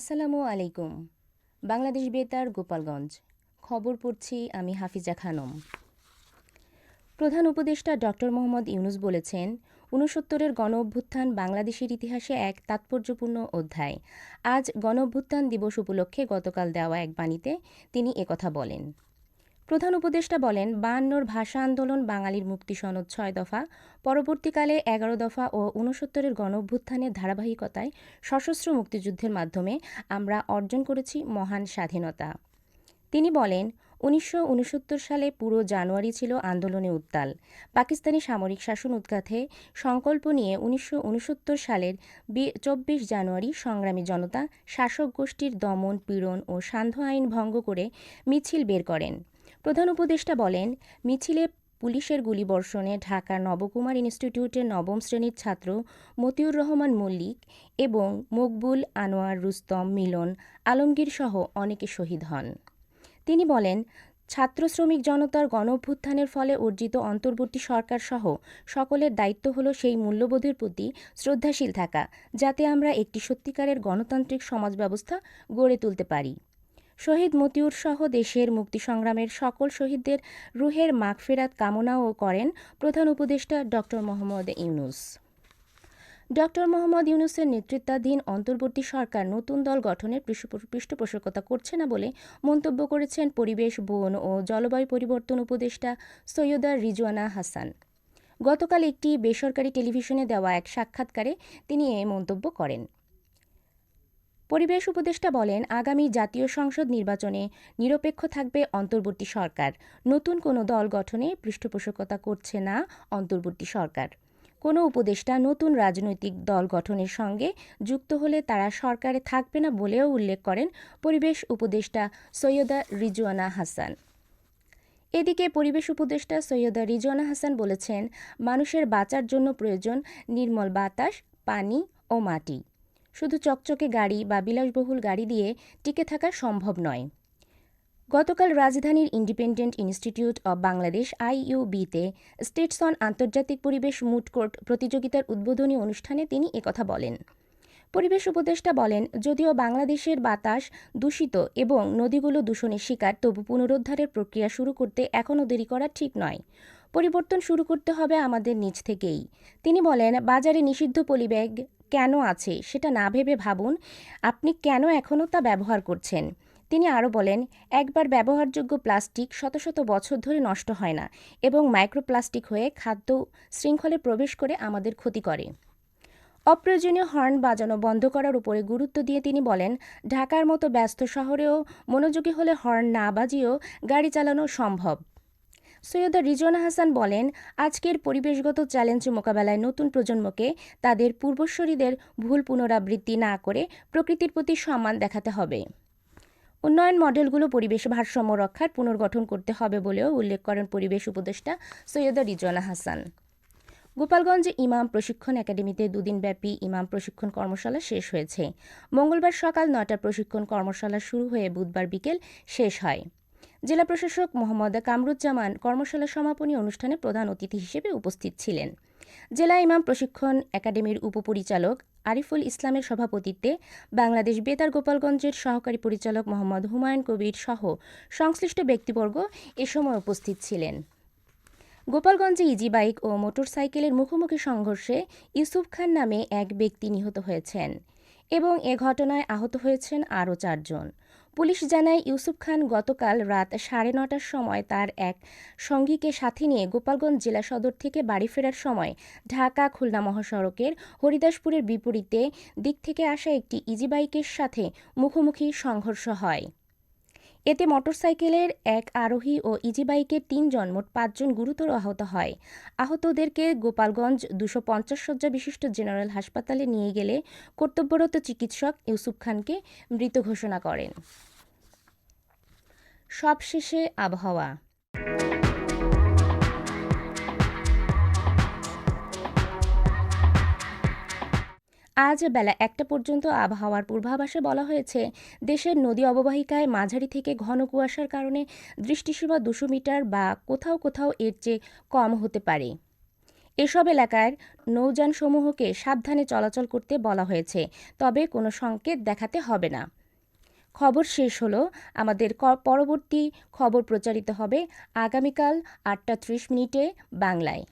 আসসালামু আলাইকুম। বাংলাদেশ বেতার, গোপালগঞ্জ। খবর পড়ছি আমি হাফিজা খানম। প্রধান উপদেষ্টা ডক্টর মোহাম্মদ ইউনুস বলেছেন, ঊনসত্তরের গণ অভ্যুত্থান বাংলাদেশের ইতিহাসে এক তাৎপর্যপূর্ণ অধ্যায়। আজ গণ অভ্যুত্থান দিবস উপলক্ষে গতকাল দেওয়া এক বাণীতে তিনি একথা বলেন। প্রধান উপদেষ্টা বলেন, বায়ান্নর ভাষা আন্দোলন বাঙালির মুক্তি সনদ ছয় দফা, পরবর্তীকালে এগারো দফা ও ঊনসত্তরের গণ অভ্যুত্থানের ধারাবাহিকতায় সশস্ত্র মুক্তিযুদ্ধের মাধ্যমে আমরা অর্জন করেছি মহান স্বাধীনতা। তিনি বলেন, উনিশশো ঊনসত্তর সালে পুরো জানুয়ারি ছিল আন্দোলনে উত্তাল। পাকিস্তানি সামরিক শাসন উৎখাতে সংকল্প নিয়ে উনিশশো উনসত্তর সালের চব্বিশ জানুয়ারি সংগ্রামী জনতা শাসক গোষ্ঠীর দমন, পীড়ন ও সান্ধ্য আইন ভঙ্গ করে মিছিল বের করেন। প্রধান উপদেষ্টা বলেন, মিছিলে পুলিশের গুলিবর্ষণে ঢাকার নবকুমার ইনস্টিটিউটের নবম শ্রেণির ছাত্র মতিউর রহমান মল্লিক এবং মকবুল আনোয়ার রুস্তম মিলন আলমগীর সহ অনেকে শহীদ হন। তিনি বলেন, ছাত্র শ্রমিক জনতার গণ অভ্যুত্থানের ফলে অর্জিত অন্তর্বর্তী সরকার সহ সকলের দায়িত্ব হল সেই মূল্যবোধের প্রতি শ্রদ্ধাশীল থাকা, যাতে আমরা একটি সত্যিকারের গণতান্ত্রিক সমাজ ব্যবস্থা গড়ে তুলতে পারি। শহীদ মতিউর সহ দেশের মুক্তি সংগ্রামের সকল শহীদদের রুহের মাগফেরাত কামনাও করেন প্রধান উপদেষ্টা ড মোহাম্মদ ইউনুস। ড মোহাম্মদ ইউনুসের নেতৃত্বাধীন অন্তর্বর্তী সরকার নতুন দল গঠনের পৃষ্ঠপোষকতা করছে না বলে মন্তব্য করেছেন পরিবেশ, বন ও জলবায়ু পরিবর্তন উপদেষ্টা সৈয়দা রিজওয়ানা হাসান। গতকাল একটি বেসরকারি টেলিভিশনে দেওয়া এক সাক্ষাৎকারে তিনি এ মন্তব্য করেন। পরিবেশ উপদেষ্টা বলেন, আগামী জাতীয় সংসদ নির্বাচনে নিরপেক্ষ থাকবে অন্তর্বর্তী সরকার। নতুন কোনো দল গঠনে পৃষ্ঠপোষকতা করছে না অন্তর্বর্তী সরকার। কোনো উপদেষ্টা নতুন রাজনৈতিক দল গঠনের সঙ্গে যুক্ত হলে তারা সরকারে থাকবে না বলেও উল্লেখ করেন পরিবেশ উপদেষ্টা সৈয়দা রিজওয়ানা হাসান। এদিকে পরিবেশ উপদেষ্টা সৈয়দা রিজওয়ানা হাসান বলেছেন, মানুষের বাঁচার জন্য প্রয়োজন নির্মল বাতাস, পানি ও মাটি। শুধু চকচকে গাড়ি বা বিলাসবহুল গাড়ি দিয়ে টিকে থাকা সম্ভব নয়। গতকাল রাজধানীর ইন্ডিপেন্ডেন্ট ইনস্টিটিউট অব বাংলাদেশ আইইউবিতে স্টেটস অন আন্তর্জাতিক পরিবেশ মুড কোর্ট প্রতিযোগিতার উদ্বোধনী অনুষ্ঠানে তিনি একথা বলেন। পরিবেশ উপদেষ্টা বলেন, যদিও বাংলাদেশের বাতাস দূষিত এবং নদীগুলো দূষণের শিকার, তবু পুনরুদ্ধারের প্রক্রিয়া শুরু করতে এখনও দেরি করা ঠিক নয়। পরিবর্তন শুরু করতে হবে আমাদের নিজ থেকেই। তিনি বলেন, বাজারে নিষিদ্ধ পলিব্যাগ কেন আছে সেটা না ভেবে ভাবুন, আপনি কেন এখনও তা ব্যবহার করছেন? তিনি আরও বলেন, একবার ব্যবহারযোগ্য প্লাস্টিক শত শত বছর ধরে নষ্ট হয় না এবং মাইক্রোপ্লাস্টিক হয়ে খাদ্য শৃঙ্খলে প্রবেশ করে আমাদের ক্ষতি করে। অপ্রয়োজনীয় হর্ন বাজানো বন্ধ করার উপরে গুরুত্ব দিয়ে তিনি বলেন, ঢাকার মতো ব্যস্ত শহরেও মনোযোগী হলে হর্ন না বাজিয়েও গাড়ি চালানো সম্ভব। সৈয়দা রিজওয়ানা হাসান বলেন, আজকের পরিবেশগত চ্যালেঞ্জ মোকাবেলায় নতুন প্রজন্মকে তাদের পূর্বসরীদের ভুল পুনরাবৃত্তি না করে প্রকৃতির প্রতি সম্মান দেখাতে হবে। উন্নয়ন মডেলগুলো পরিবেশ ভারসাম্য রক্ষার পুনর্গঠন করতে হবে বলেও উল্লেখ করেন পরিবেশ উপদেষ্টা সৈয়দা রিজওয়ানা হাসান। গোপালগঞ্জে ইমাম প্রশিক্ষণ একাডেমিতে দুদিনব্যাপী ইমাম প্রশিক্ষণ কর্মশালা শেষ হয়েছে। মঙ্গলবার সকাল নয়টার প্রশিক্ষণ কর্মশালা শুরু হয়ে বুধবার বিকেল শেষ হয়। জেলা প্রশাসক মোহাম্মদ কামরুজ্জামান কর্মশালা সমাপনী অনুষ্ঠানে প্রধান অতিথি হিসেবে উপস্থিত ছিলেন। জেলা ইমাম প্রশিক্ষণ একাডেমির উপপরিচালক আরিফুল ইসলামের সভাপতিত্বে বাংলাদেশ বেতার গোপালগঞ্জের সহকারী পরিচালক মোহাম্মদ হুমায়ুন কবির সহ সংশ্লিষ্ট ব্যক্তিবর্গ এ সময় উপস্থিত ছিলেন। গোপালগঞ্জে ইজি বাইক ও মোটরসাইকেলের মুখোমুখি সংঘর্ষে ইউসুফ খান নামে এক ব্যক্তি নিহত হয়েছেন এবং এ ঘটনায় আহত হয়েছেন আরও চারজন। পুলিশ জানায়, ইউসুফ খান গতকাল রাত সাড়ে নটার সময় তার এক সঙ্গীকে সাথে নিয়ে গোপালগঞ্জ জেলা সদর থেকে বাড়ি ফেরার সময় ঢাকা খুলনা মহাসড়কের হরিদাসপুরের বিপরীতে দিক থেকে আসা একটি ইজিবাইকের সাথে মুখোমুখি সংঘর্ষ হয়। এতে মোটরসাইকেলের এক আরোহী ও ইজিবাইকের তিনজন মোট পাঁচজন গুরুতর আহত হয়। আহতদেরকে গোপালগঞ্জ দুশো পঞ্চাশ শয্যা বিশিষ্ট জেনারেল হাসপাতালে নিয়ে গেলে কর্তব্যরত চিকিৎসক ইউসুফ খানকে মৃত ঘোষণা করেন। সবশেষে আবহাওয়া। আজ বেলা একটা পর্যন্ত আবহাওয়ার পূর্বাভাসে বলা হয়েছে, দেশের নদী অববাহিকায় মাঝারি থেকে ঘন কুয়াশার কারণে দৃষ্টিসীমা দুশো মিটার বা কোথাও কোথাও এর চেয়ে কম হতে পারে। এসব এলাকার নৌযানসমূহকে সাবধানে চলাচল করতে বলা হয়েছে, তবে কোনো সংকেত দেখাতে হবে না। খবর শেষ হলো, আমাদের পরবর্তী খবর প্রচারিত হবে আগামীকাল আটটা ত্রিশ মিনিটে বাংলায়।